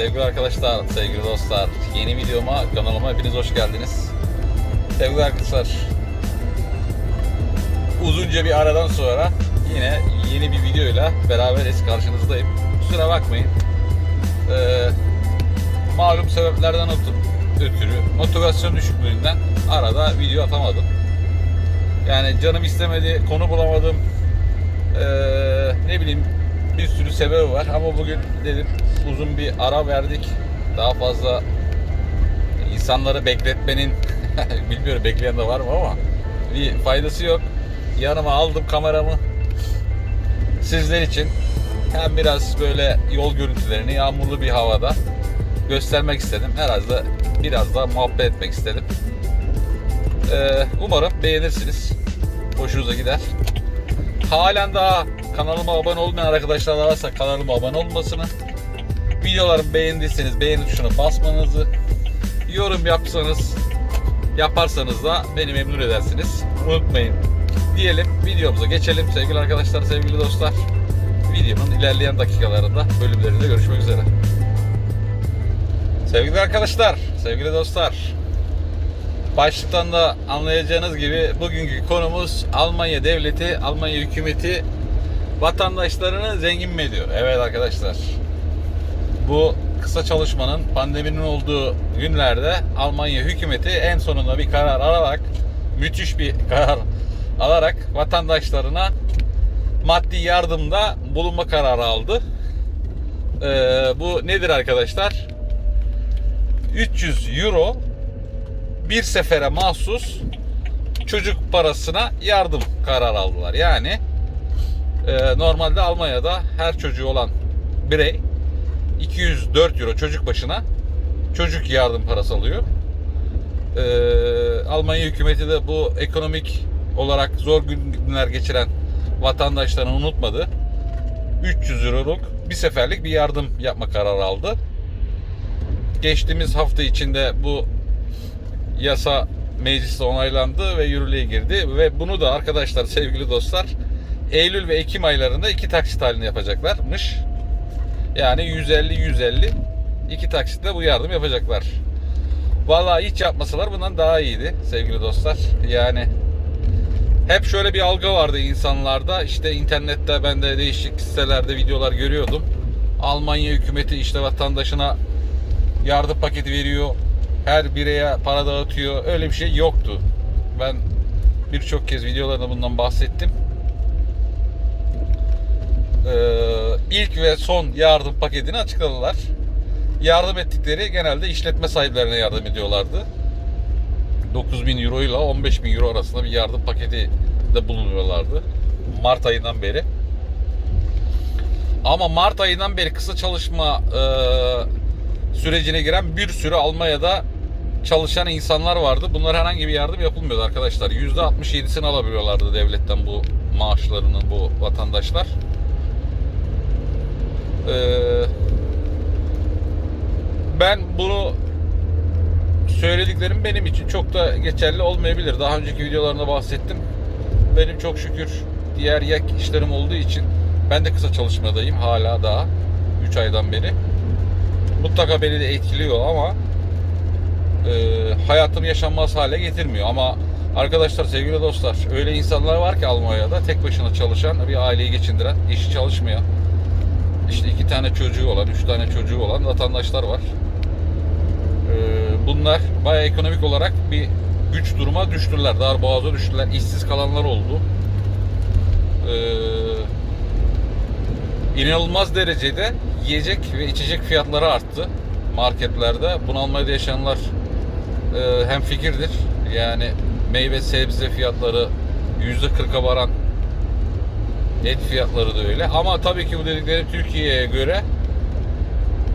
Sevgili arkadaşlar, sevgili dostlar. Yeni videoma, kanalıma hepiniz hoş geldiniz. Sevgili arkadaşlar, uzunca bir aradan sonra yine yeni bir videoyla beraberiz, karşınızdayım. Kusura bakmayın. Ee, malum sebeplerden ötü- ötürü, motivasyon düşüklüğünden arada video atamadım. Yani canım istemedi, konu bulamadım. Ee, ne bileyim bir sürü sebebi var ama bugün dedim uzun bir ara verdik. Daha fazla insanları bekletmenin bilmiyorum bekleyen de var mı ama bir faydası yok. Yanıma aldım kameramı. Sizler için hem biraz böyle yol görüntülerini yağmurlu bir havada göstermek istedim. Herhalde biraz da muhabbet etmek istedim. Ee, umarım beğenirsiniz. Hoşunuza gider. Halen daha kanalıma abone olmayan arkadaşlar varsa kanalıma abone olmasını, videolarımı beğendiyseniz beğeni tuşuna basmanızı, yorum yapsanız, yaparsanız da beni memnun edersiniz. Unutmayın. Diyelim videomuza geçelim sevgili arkadaşlar, sevgili dostlar. Videomun ilerleyen dakikalarında, bölümlerinde görüşmek üzere. Sevgili arkadaşlar, sevgili dostlar. Başlıktan da anlayacağınız gibi bugünkü konumuz Almanya devleti, Almanya hükümeti vatandaşlarını zengin mi ediyor? Evet arkadaşlar. Bu kısa çalışmanın pandeminin olduğu günlerde Almanya hükümeti en sonunda bir karar alarak müthiş bir karar alarak vatandaşlarına maddi yardımda bulunma kararı aldı. Ee, bu nedir arkadaşlar? 300 euro bir sefere mahsus çocuk parasına yardım kararı aldılar. Yani e, normalde Almanya'da her çocuğu olan birey 204 euro çocuk başına çocuk yardım parası alıyor. E, Almanya hükümeti de bu ekonomik olarak zor günler geçiren vatandaşlarını unutmadı. 300 euroluk bir seferlik bir yardım yapma kararı aldı. Geçtiğimiz hafta içinde bu yasa mecliste onaylandı ve yürürlüğe girdi ve bunu da arkadaşlar sevgili dostlar Eylül ve Ekim aylarında iki taksit halinde yapacaklarmış. Yani 150 150 iki taksitle bu yardım yapacaklar. Vallahi hiç yapmasalar bundan daha iyiydi sevgili dostlar. Yani hep şöyle bir algı vardı insanlarda. İşte internette ben de değişik sitelerde videolar görüyordum. Almanya hükümeti işte vatandaşına yardım paketi veriyor her bireye para dağıtıyor. Öyle bir şey yoktu. Ben birçok kez videolarında bundan bahsettim. Ee, ilk ve son yardım paketini açıkladılar. Yardım ettikleri genelde işletme sahiplerine yardım ediyorlardı. 9000 euro ile 15 bin euro arasında bir yardım paketi de bulunuyorlardı. Mart ayından beri. Ama Mart ayından beri kısa çalışma e, sürecine giren bir sürü Almanya'da çalışan insanlar vardı. Bunlar herhangi bir yardım yapılmıyordu arkadaşlar. %67'sini alabiliyorlardı devletten bu maaşlarının bu vatandaşlar. Ee, ben bunu söylediklerim benim için çok da geçerli olmayabilir. Daha önceki videolarında bahsettim. Benim çok şükür diğer yak işlerim olduğu için ben de kısa çalışmadayım hala daha 3 aydan beri. Mutlaka beni de etkiliyor ama e, hayatım yaşanmaz hale getirmiyor. Ama arkadaşlar sevgili dostlar öyle insanlar var ki Almanya'da tek başına çalışan bir aileyi geçindiren işi çalışmayan işte iki tane çocuğu olan, üç tane çocuğu olan vatandaşlar var. E, bunlar bayağı ekonomik olarak bir güç duruma düştüler. Dar boğaza düştüler. işsiz kalanlar oldu. Ee, inanılmaz derecede yiyecek ve içecek fiyatları arttı marketlerde. Bunu Almanya'da yaşayanlar e, hem fikirdir. Yani meyve sebze fiyatları %40'a varan et fiyatları da öyle. Ama tabii ki bu dedikleri Türkiye'ye göre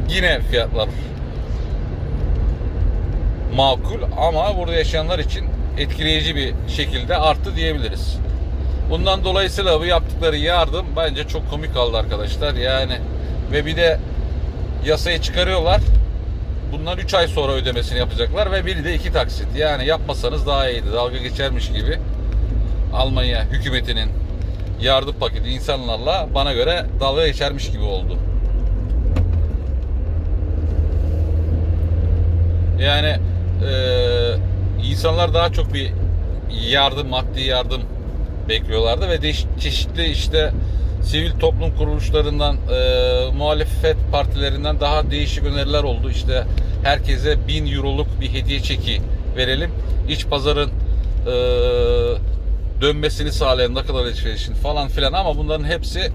yine fiyatlar makul ama burada yaşayanlar için etkileyici bir şekilde arttı diyebiliriz. Bundan dolayısıyla bu yaptıkları yardım bence çok komik kaldı arkadaşlar. Yani ve bir de yasayı çıkarıyorlar. Bundan 3 ay sonra ödemesini yapacaklar ve biri de 2 taksit. Yani yapmasanız daha iyiydi. Dalga geçermiş gibi Almanya hükümetinin yardım paketi insanlarla bana göre dalga geçermiş gibi oldu. Yani e, insanlar daha çok bir yardım, maddi yardım bekliyorlardı ve çeşitli işte sivil toplum kuruluşlarından, e, muhalefet partilerinden daha değişik öneriler oldu. İşte herkese 1000 euroluk bir hediye çeki verelim. İç pazarın e, dönmesini sağlayan nakıl alışverişin falan filan ama bunların hepsi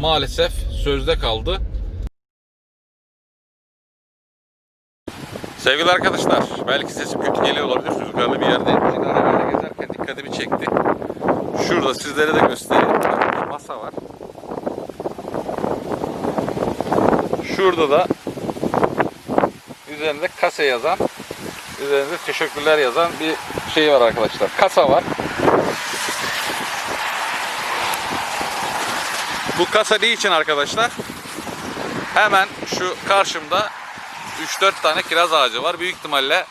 maalesef sözde kaldı. Sevgili arkadaşlar, belki sesim kötü geliyor olabilir. Rüzgarlı bir yerdeyim. Yine arabayla gezerken dikkatimi çekti. Şurada sizlere de göstereyim. Bir masa var. Şurada da üzerinde kase yazan, üzerinde teşekkürler yazan bir şey var arkadaşlar. Kasa var. Bu kasa için arkadaşlar? Hemen şu karşımda 3-4 tane kiraz ağacı var. Büyük ihtimalle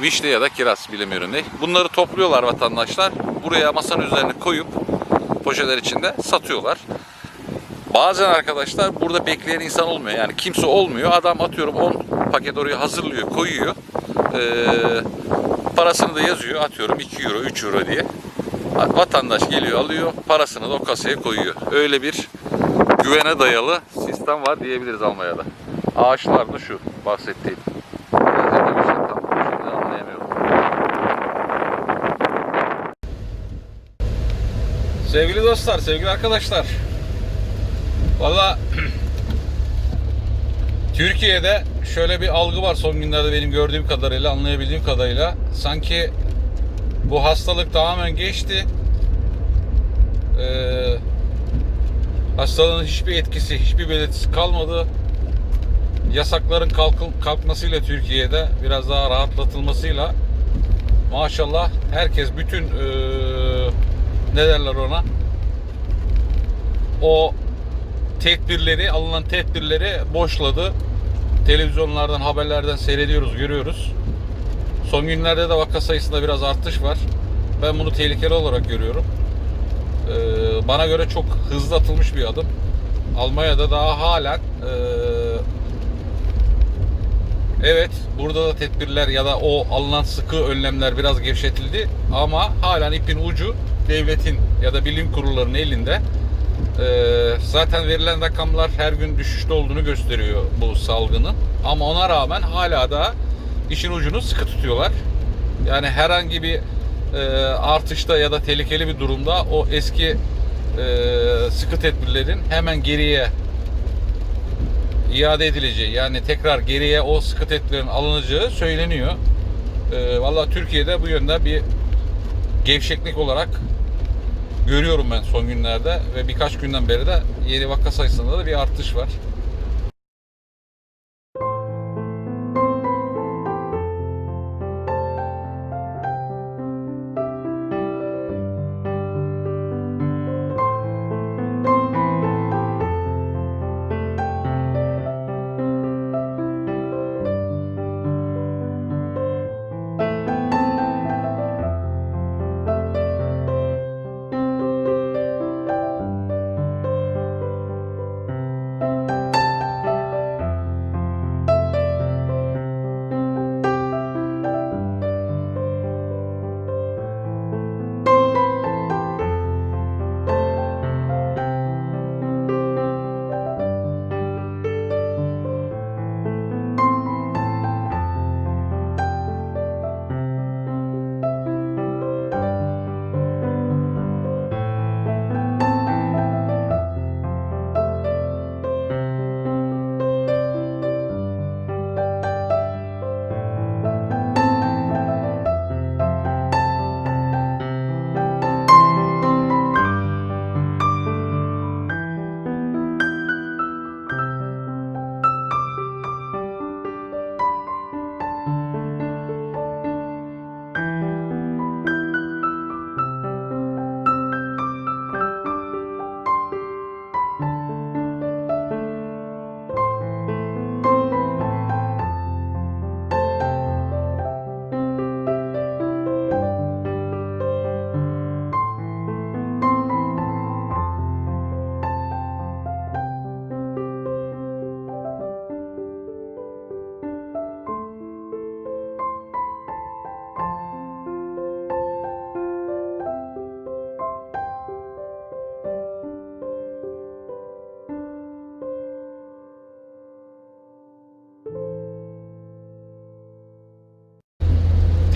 vişne ya da kiraz bilemiyorum ne. Bunları topluyorlar vatandaşlar. Buraya masanın üzerine koyup poşetler içinde satıyorlar. Bazen arkadaşlar burada bekleyen insan olmuyor. Yani kimse olmuyor. Adam atıyorum 10 paket oraya hazırlıyor, koyuyor. Ee, parasını da yazıyor. Atıyorum 2 euro, 3 euro diye. Vatandaş geliyor, alıyor. Parasını da o kasaya koyuyor. Öyle bir güvene dayalı sistem var diyebiliriz Almanya'da. Ağaçlar da şu bahsettiğim. Sevgili dostlar, sevgili arkadaşlar. Valla Türkiye'de şöyle bir algı var son günlerde benim gördüğüm kadarıyla, anlayabildiğim kadarıyla. Sanki bu hastalık tamamen geçti. Ee, hastalığın hiçbir etkisi, hiçbir belirtisi kalmadı. Yasakların kalkmasıyla Türkiye'de biraz daha rahatlatılmasıyla maşallah herkes bütün ee, ne derler ona o tedbirleri alınan tedbirleri boşladı. Televizyonlardan haberlerden seyrediyoruz görüyoruz. Son günlerde de vaka sayısında biraz artış var. Ben bunu tehlikeli olarak görüyorum. Ee, bana göre çok hızlı atılmış bir adım. Almanya'da daha halen ee, evet burada da tedbirler ya da o alınan sıkı önlemler biraz gevşetildi ama halen ipin ucu devletin ya da bilim kurullarının elinde. Ee, zaten verilen rakamlar her gün düşüşte olduğunu gösteriyor bu salgının. Ama ona rağmen hala da işin ucunu sıkı tutuyorlar. Yani herhangi bir e, artışta ya da tehlikeli bir durumda o eski e, sıkı tedbirlerin hemen geriye iade edileceği yani tekrar geriye o sıkı tedbirlerin alınacağı söyleniyor. E, Valla Türkiye'de bu yönde bir gevşeklik olarak görüyorum ben son günlerde ve birkaç günden beri de yeni vaka sayısında da bir artış var.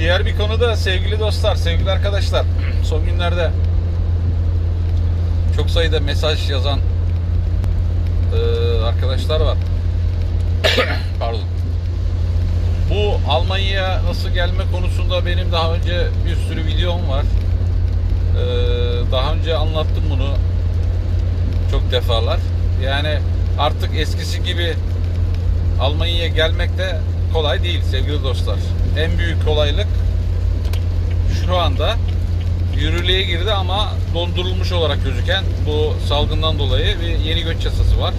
Diğer bir konu da sevgili dostlar, sevgili arkadaşlar. Son günlerde çok sayıda mesaj yazan e, arkadaşlar var. Pardon. Bu Almanya'ya nasıl gelme konusunda benim daha önce bir sürü videom var. E, daha önce anlattım bunu çok defalar. Yani artık eskisi gibi Almanya'ya gelmek de kolay değil sevgili dostlar. En büyük kolaylık şu anda yürürlüğe girdi ama dondurulmuş olarak gözüken bu salgından dolayı bir yeni göç yasası var.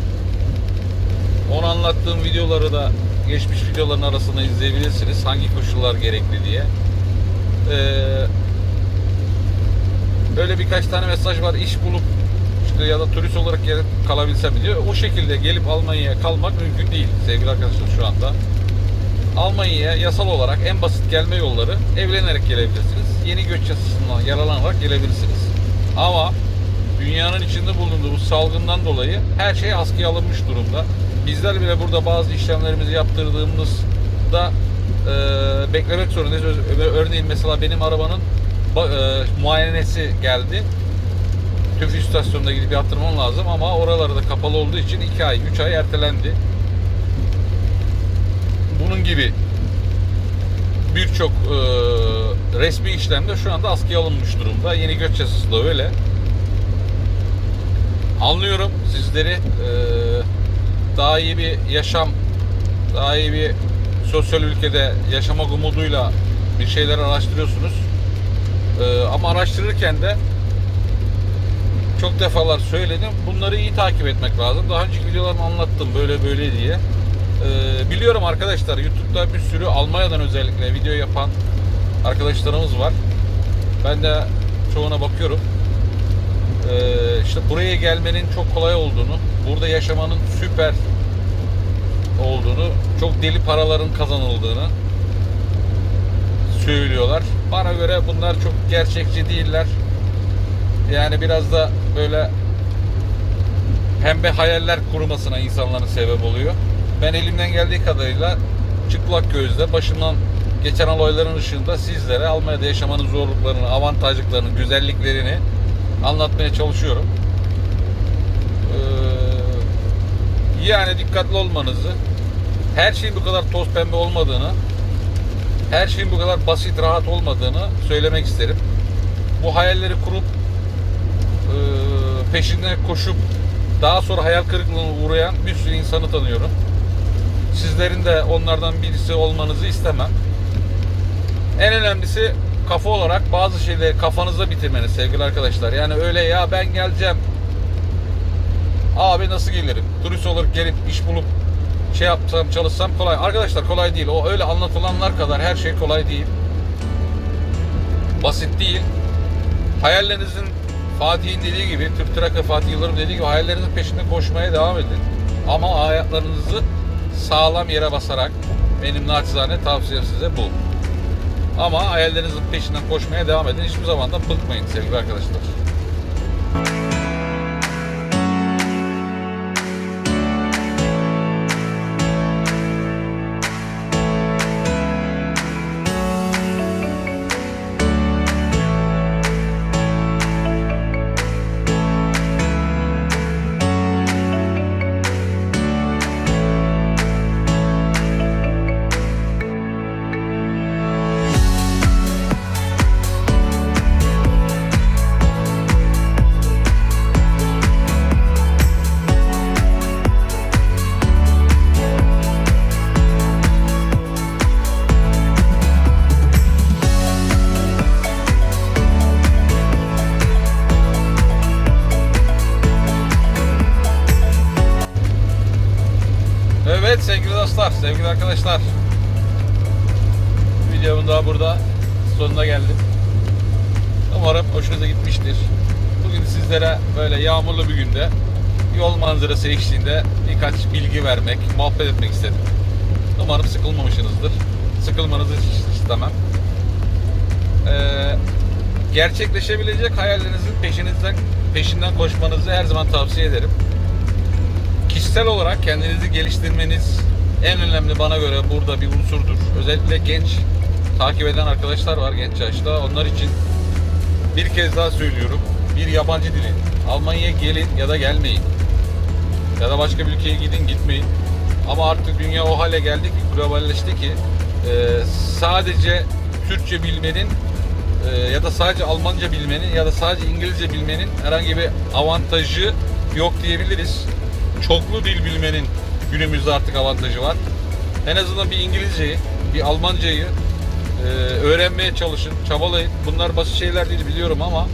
Onu anlattığım videoları da geçmiş videoların arasında izleyebilirsiniz. Hangi koşullar gerekli diye. Ee, böyle birkaç tane mesaj var. İş bulup işte ya da turist olarak gelip kalabilsem diyor. O şekilde gelip Almanya'ya kalmak mümkün değil sevgili arkadaşlar şu anda. Almanya'ya yasal olarak en basit gelme yolları evlenerek gelebilirsiniz. Yeni göç yasasından yararlanarak gelebilirsiniz. Ama dünyanın içinde bulunduğu bu salgından dolayı her şey askıya alınmış durumda. Bizler bile burada bazı işlemlerimizi yaptırdığımızda e, beklemek zorundayız. Örneğin mesela benim arabanın ba- e, muayenesi geldi. TÜV istasyonuna gidip yaptırmam lazım ama oraları da kapalı olduğu için 2 ay, 3 ay ertelendi. Bunun gibi birçok e, resmi işlemde şu anda askıya alınmış durumda. Yeni göç yasası da öyle. Anlıyorum sizleri e, daha iyi bir yaşam, daha iyi bir sosyal ülkede yaşamak umuduyla bir şeyler araştırıyorsunuz. E, ama araştırırken de çok defalar söyledim. Bunları iyi takip etmek lazım. Daha önceki videolarımı anlattım böyle böyle diye. Ee, biliyorum arkadaşlar YouTube'da bir sürü Almanya'dan özellikle video yapan arkadaşlarımız var. Ben de çoğuna bakıyorum. Ee, işte buraya gelmenin çok kolay olduğunu, burada yaşamanın süper olduğunu, çok deli paraların kazanıldığını söylüyorlar. Bana göre bunlar çok gerçekçi değiller. Yani biraz da böyle pembe hayaller kurmasına insanların sebep oluyor. Ben elimden geldiği kadarıyla çıplak gözle başımdan geçen olayların ışığında sizlere Almanya'da yaşamanın zorluklarını, avantajlıklarını, güzelliklerini anlatmaya çalışıyorum. Ee, yani dikkatli olmanızı, her şeyin bu kadar toz pembe olmadığını, her şeyin bu kadar basit, rahat olmadığını söylemek isterim. Bu hayalleri kurup e, peşinden koşup daha sonra hayal kırıklığına uğrayan bir sürü insanı tanıyorum. Sizlerin de onlardan birisi olmanızı istemem. En önemlisi kafa olarak bazı şeyleri kafanızda bitirmeniz sevgili arkadaşlar. Yani öyle ya ben geleceğim. Abi nasıl gelirim? Turist olarak gelip iş bulup şey yapsam çalışsam kolay. Arkadaşlar kolay değil. O öyle anlatılanlar kadar her şey kolay değil. Basit değil. Hayallerinizin Fatih'in dediği gibi, Türk Trakya Fatih Yıldırım dediği gibi hayallerinizin peşinde koşmaya devam edin. Ama ayaklarınızı sağlam yere basarak benim naçizane tavsiyem size bu. Ama hayallerinizin peşinden koşmaya devam edin. Hiçbir zaman da bıkmayın sevgili arkadaşlar. Arkadaşlar. Videomun daha burada sonuna geldim. Umarım hoşunuza gitmiştir. Bugün sizlere böyle yağmurlu bir günde yol manzarası eşliğinde birkaç bilgi vermek, muhabbet etmek istedim. Umarım sıkılmamışsınızdır. Sıkılmanızı hiç istemem. Ee, gerçekleşebilecek hayallerinizin peşinizden peşinden koşmanızı her zaman tavsiye ederim kişisel olarak kendinizi geliştirmeniz en önemli bana göre burada bir unsurdur. Özellikle genç takip eden arkadaşlar var genç yaşta. Onlar için bir kez daha söylüyorum. Bir yabancı dili. Almanya'ya gelin ya da gelmeyin. Ya da başka bir ülkeye gidin gitmeyin. Ama artık dünya o hale geldi ki globalleşti ki e, sadece Türkçe bilmenin e, ya da sadece Almanca bilmenin ya da sadece İngilizce bilmenin herhangi bir avantajı yok diyebiliriz. Çoklu dil bilmenin günümüzde artık avantajı var. En azından bir İngilizceyi, bir Almancayı e, öğrenmeye çalışın, çabalayın. Bunlar basit şeyler değil biliyorum ama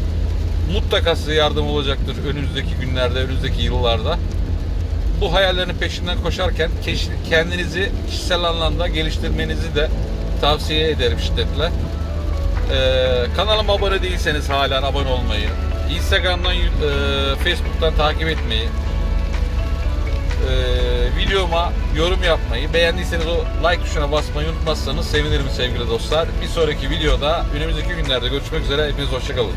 mutlaka size yardım olacaktır önümüzdeki günlerde, önümüzdeki yıllarda. Bu hayallerin peşinden koşarken kendinizi kişisel anlamda geliştirmenizi de tavsiye ederim şiddetle. Ee, kanalıma abone değilseniz hala abone olmayı, Instagram'dan, e, Facebook'tan takip etmeyi, e, videoma yorum yapmayı, beğendiyseniz o like tuşuna basmayı unutmazsanız sevinirim sevgili dostlar. Bir sonraki videoda önümüzdeki günlerde görüşmek üzere. Hepiniz hoşçakalın.